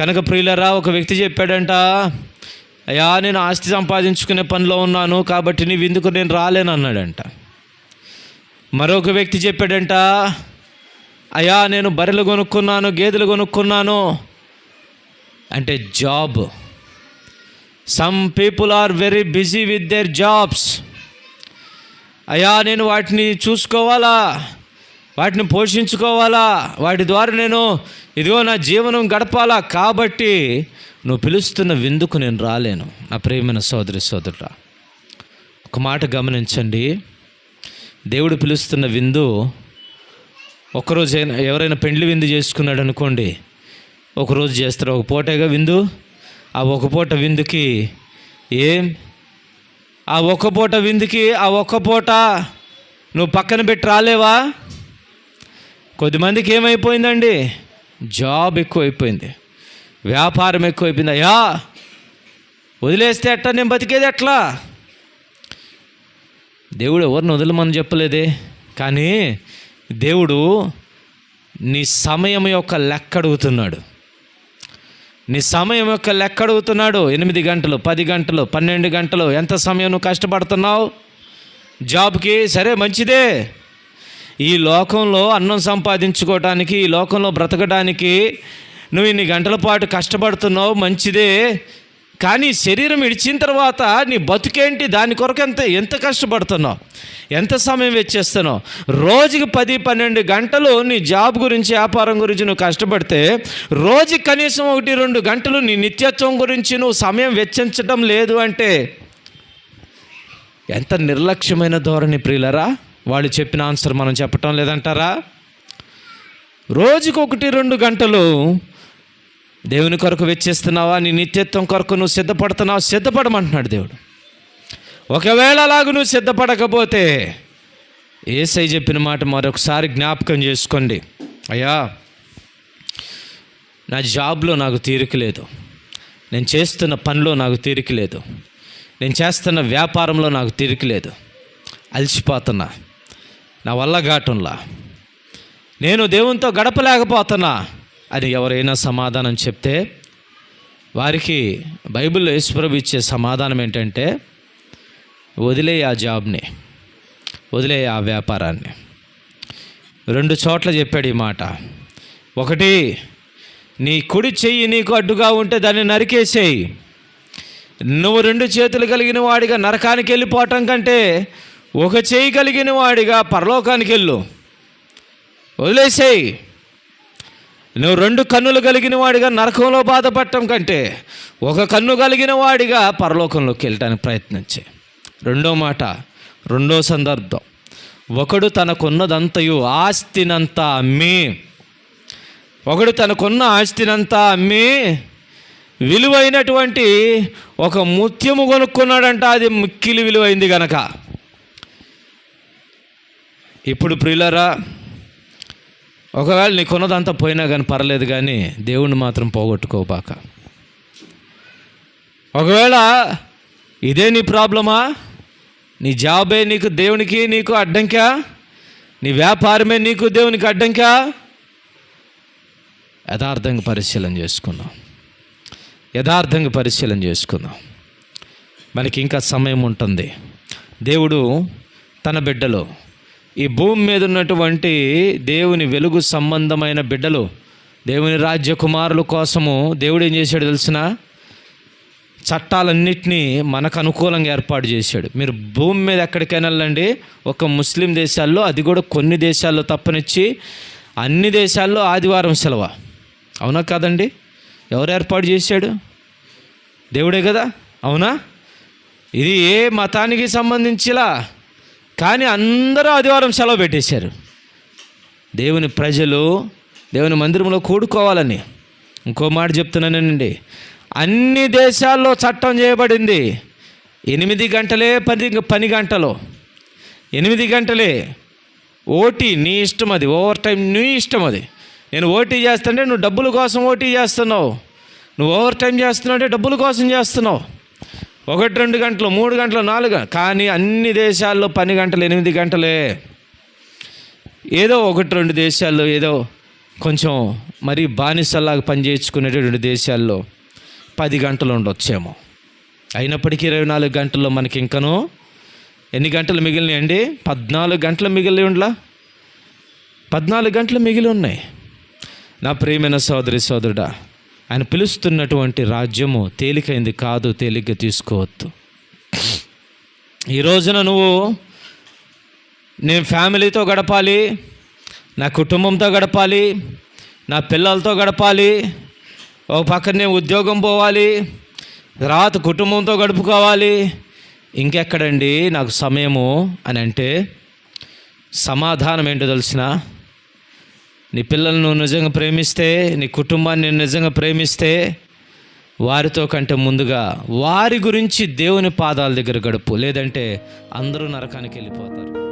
కనుక ప్రియులరా ఒక వ్యక్తి చెప్పాడంట అయ్యా నేను ఆస్తి సంపాదించుకునే పనిలో ఉన్నాను కాబట్టి నీ విందుకు నేను రాలేను అన్నాడంట. మరొక వ్యక్తి చెప్పాడంట అయ్యా నేను బర్రెలు కొనుక్కున్నాను గేదెలు కొనుక్కున్నాను. అంటే job. Some people are very busy with their jobs అయ్యా నేను వాటిని చూసుకోవాలా? వాటిని పోషించుకోవాలా? వాటి ద్వారా నేను ఇదిగో నా జీవనం గడపాలా? కాబట్టి నువ్వు పిలుస్తున్న విందుకు నేను రాలేను. నా ప్రేమైన సోదరి సోదరుడా ఒక మాట గమనించండి. దేవుడు పిలుస్తున్న విందు ఒకరోజు అయినా ఎవరైనా పెండ్లి విందు చేసుకున్నాడు అనుకోండి ఒకరోజు చేస్తారు. ఒక పూటగా విందు ఆ ఒక పూట విందుకి ఏం? ఆ ఒక్క పూట విందుకి ఆ ఒక్క పూట నువ్వు పక్కన పెట్టి రాలేవా? కొద్దిమందికి ఏమైపోయిందండి? జాబ్ ఎక్కువైపోయింది. వ్యాపారం ఎక్కువైపోయింది. అయ్యా వదిలేస్తే ఎట్టా? నేను బతికేది ఎట్లా? దేవుడు ఎవరిని వదలమని చెప్పలేదే. కానీ దేవుడు నీ సమయం యొక్క లెక్క అడుగుతున్నాడు. నీ సమయం యొక్క లెక్క అడుగుతున్నాడు. ఎనిమిది గంటలు పది గంటలు పన్నెండు గంటలు. ఎంత సమయం నువ్వు కష్టపడుతున్నావు? జాబ్కి సరే మంచిదే. ఈ లోకంలో అన్నం సంపాదించుకోవటానికి ఈ లోకంలో బ్రతకడానికి నువ్వు ఇన్ని గంటల పాటు కష్టపడుతున్నావు మంచిదే. కానీ శరీరం ఇడిచిన తర్వాత నీ బతుకేంటి? దాని కొరకు ఎంత ఎంత కష్టపడుతున్నావు? ఎంత సమయం వెచ్చేస్తున్నావు రోజుకి పది పన్నెండు గంటలు నీ జాబ్ గురించి వ్యాపారం గురించి నువ్వు కష్టపడితే రోజుకి కనీసం ఒకటి రెండు గంటలు నీ నిత్యత్వం గురించి నువ్వు సమయం వెచ్చించడం లేదు అంటే ఎంత నిర్లక్ష్యమైన ధోరణి ప్రియులరా. వాళ్ళు చెప్పిన ఆన్సర్ మనం చెప్పటం లేదంటారా? రోజుకి ఒకటి రెండు గంటలు దేవుని కొరకు వెచ్చేస్తున్నావా? నీ నిత్యత్వం కొరకు నువ్వు సిద్ధపడుతున్నావు? సిద్ధపడమంటున్నాడు దేవుడు. ఒకవేళ అలాగ నువ్వు సిద్ధపడకపోతే ఏసై చెప్పిన మాట మరొకసారి జ్ఞాపకం చేసుకోండి. అయ్యా నా జాబ్లో నాకు తీరిక లేదు. నేను చేస్తున్న పనిలో నాకు తీరిక లేదు. నేను చేస్తున్న వ్యాపారంలో నాకు తీరిక లేదు. అలసిపోతున్నా. నా వల్ల ఘాటంలా నేను దేవునితో గడపలేకపోతున్నా. అని ఎవరైనా సమాధానం చెప్తే వారికి బైబిల్లో యేసుప్రభు ఇచ్చే సమాధానం ఏంటంటే వదిలే ఆ జాబ్ని వదిలే ఆ వ్యాపారాన్ని. రెండు చోట్ల చెప్పాడు ఈ మాట. ఒకటి నీ కుడి చెయ్యి నీకు అడ్డుగా ఉంటే దాన్ని నరికేసేయి. నువ్వు రెండు చేతులు కలిగిన వాడిగా నరకానికి వెళ్ళిపోవటం కంటే ఒక చేయి కలిగిన వాడిగా పరలోకానికి వెళ్ళు. వదిలేసేయి. నువ్వు రెండు కన్నులు కలిగిన వాడిగా నరకంలో బాధపడటం కంటే ఒక కన్ను కలిగిన వాడిగా పరలోకంలోకి వెళ్ళటానికి ప్రయత్నించే రెండో మాట రెండో సందర్భం. ఒకడు తనకున్నదంతయు ఆస్తినంతా అమ్మి ఒకడు తనకున్న ఆస్తినంతా అమ్మి విలువైనటువంటి ఒక ముత్యము కొనుక్కున్నాడంట అది మిక్కిలి విలువైంది గనక. ఇప్పుడు ప్రియులరా ఒకవేళ నీ కొన్నదంతా పోయినా కానీ పర్లేదు కానీ దేవుణ్ణి మాత్రం పోగొట్టుకోబాక. ఒకవేళ ఇదే నీ ప్రాబ్లమా నీ జాబే నీకు దేవునికి నీకు అడ్డంకా నీ వ్యాపారమే నీకు దేవునికి అడ్డంకా? యథార్థంగా పరిశీలన చేసుకుందాం. యథార్థంగా పరిశీలన చేసుకుందాం. మనకి ఇంకా సమయం ఉంటుంది. దేవుడు తన బిడ్డలో ఈ భూమి మీద ఉన్నటువంటి దేవుని వెలుగు సంబంధమైన బిడ్డలు దేవుని రాజ్య కుమారుల కోసము దేవుడు ఏం చేశాడు తెలిసిన? చట్టాలన్నింటినీ మనకు అనుకూలంగా ఏర్పాటు చేశాడు. మీరు భూమి మీద ఎక్కడికైనా వెళ్ళండి. ఒక ముస్లిం దేశాల్లో అది కూడా కొన్ని దేశాల్లో తప్పనిచ్చి అన్ని దేశాల్లో ఆదివారం సెలవు. అవునా కాదండి? ఎవరు ఏర్పాటు చేశాడు? దేవుడే కదా? అవునా? ఇది ఏ మతానికి సంబంధించిలా? కానీ అందరూ ఆదివారం సెలవు పెట్టేశారు. దేవుని ప్రజలు దేవుని మందిరంలో కూడుకోవాలని. ఇంకో మాట చెప్తున్నానండి అన్ని దేశాల్లో చట్టం చేయబడింది. ఎనిమిది గంటలే పది పని గంటలు. ఎనిమిది గంటలే. ఓటీ నీ ఇష్టం అది ఓవర్ టైం నీ ఇష్టం అది. నేను ఓటీ చేస్తుంటే నువ్వు డబ్బుల కోసం ఓటీ చేస్తున్నావు. నువ్వు ఓవర్ టైం చేస్తున్నావు అంటే డబ్బుల కోసం చేస్తున్నావు. ఒకటి రెండు గంటలు మూడు గంటలు నాలుగు కానీ అన్ని దేశాల్లో పని గంటలు ఎనిమిది గంటలే. ఏదో ఒకటి రెండు దేశాల్లో ఏదో కొంచెం మరీ బానిసల్లాగా పనిచేయించుకునేటటువంటి దేశాల్లో పది గంటలు ఉండొచ్చేమో. అయినప్పటికీ ఇరవై నాలుగు గంటల్లో మనకి ఇంకనూ ఎన్ని గంటలు మిగిలినాయండి పద్నాలుగు గంటలు మిగిలి ఉండలా? పద్నాలుగు గంటలు మిగిలి ఉన్నాయి. నా ప్రియమైన సోదరి సోదరుడా ఆయన పిలుస్తున్నటువంటి రాజ్యము తేలికైంది కాదు తేలిగ్గా తీసుకోవద్దు. ఈ రోజున నువ్వు నేను ఫ్యామిలీతో గడపాలి నా కుటుంబంతో గడపాలి నా పిల్లలతో గడపాలి ఒక పక్కన నేను ఉద్యోగం పోవాలి తర్వాత కుటుంబంతో గడుపుకోవాలి. ఇంకెక్కడండి నాకు సమయము అని అంటే సమాధానం ఏంటో తెలిసినా నీ పిల్లలను నువ్వు నిజంగా ప్రేమిస్తే నీ కుటుంబాన్ని నేను నిజంగా ప్రేమిస్తే వారితో కంటే ముందుగా వారి గురించి దేవుని పాదాల దగ్గర గడుపు. లేదంటే అందరూ నరకానికి వెళ్ళిపోతారు.